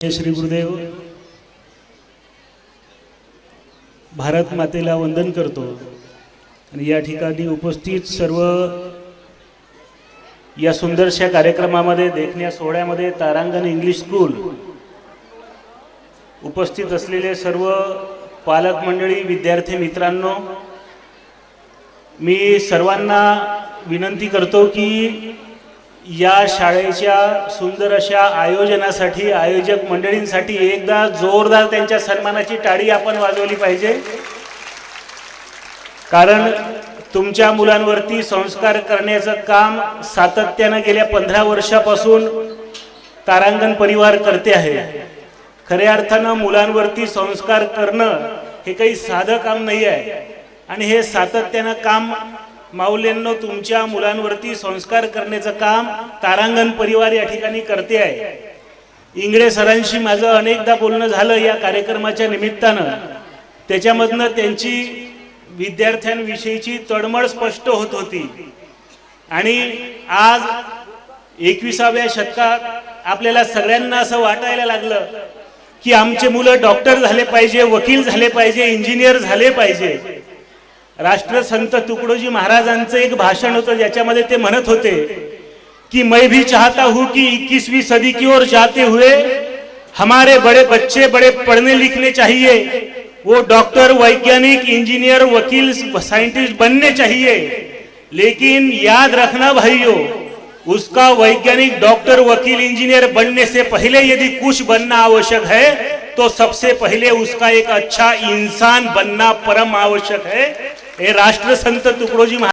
श्री गुरुदेव. भारत मातेला वंदन करतो. आणि या ठिकाणी उपस्थित सर्व या सुंदरशा कार्यक्रमामध्ये देखण्या सोहळ्यामध्ये तारांगण इंग्लिश स्कूल उपस्थित असलेले सर्व पालक मंडळी विद्यार्थी मित्रांनो मी सर्वांना विनंती करतो की या शाळेच्या सुंदर अशा आयोजनासाठी आयोजक मंडळींसाठी एकदा जोरदार त्यांच्या सन्मानाची टाळी आपण वाजवली पाहिजे. कारण तुमच्या मुलांवरती संस्कार करण्याचं काम सातत्यानं गेल्या पंधरा वर्षापासून तारांगण परिवार करते आहे. खऱ्या अर्थानं मुलांवरती संस्कार करणं हे काही साधं काम नाही आहे आणि हे सातत्यानं काम माऊलींनो तुमच्या मुलांवरती संस्कार करण्याचं काम तारांगण परिवार या ठिकाणी करते आहे. इंगळे सरांशी माझं अनेकदा बोलणं झालं या कार्यक्रमाच्या निमित्तानं. त्याच्यामधनं त्यांची विद्यार्थ्यांविषयीची तळमळ स्पष्ट होत होती. आणि आज एकविसाव्या शतकात आपल्याला सगळ्यांना असं वाटायला लागलं की आमचे मुलं डॉक्टर झाले पाहिजे वकील झाले पाहिजे इंजिनियर झाले पाहिजे. राष्ट्रसंत तुकडोजी महाराजांचं एक भाषण होतं ज्याच्यामध्ये ते म्हणत होते कि मैं भी चाहता हूं कि 21वीं सदी की ओर जाते हुए हमारे बड़े बच्चे बड़े पढ़ने लिखने चाहिए। वो डॉक्टर वैज्ञानिक इंजीनियर वकील साइंटिस्ट बनने चाहिए। लेकिन याद रखना भाइयों उसका वैज्ञानिक डॉक्टर वकील इंजीनियर बनने से पहले यदि कुछ बनना आवश्यक है तो सबसे पहले उसका एक अच्छा इंसान बनना परम आवश्यक है। हे राष्ट्र संत तुकडोजी महाराज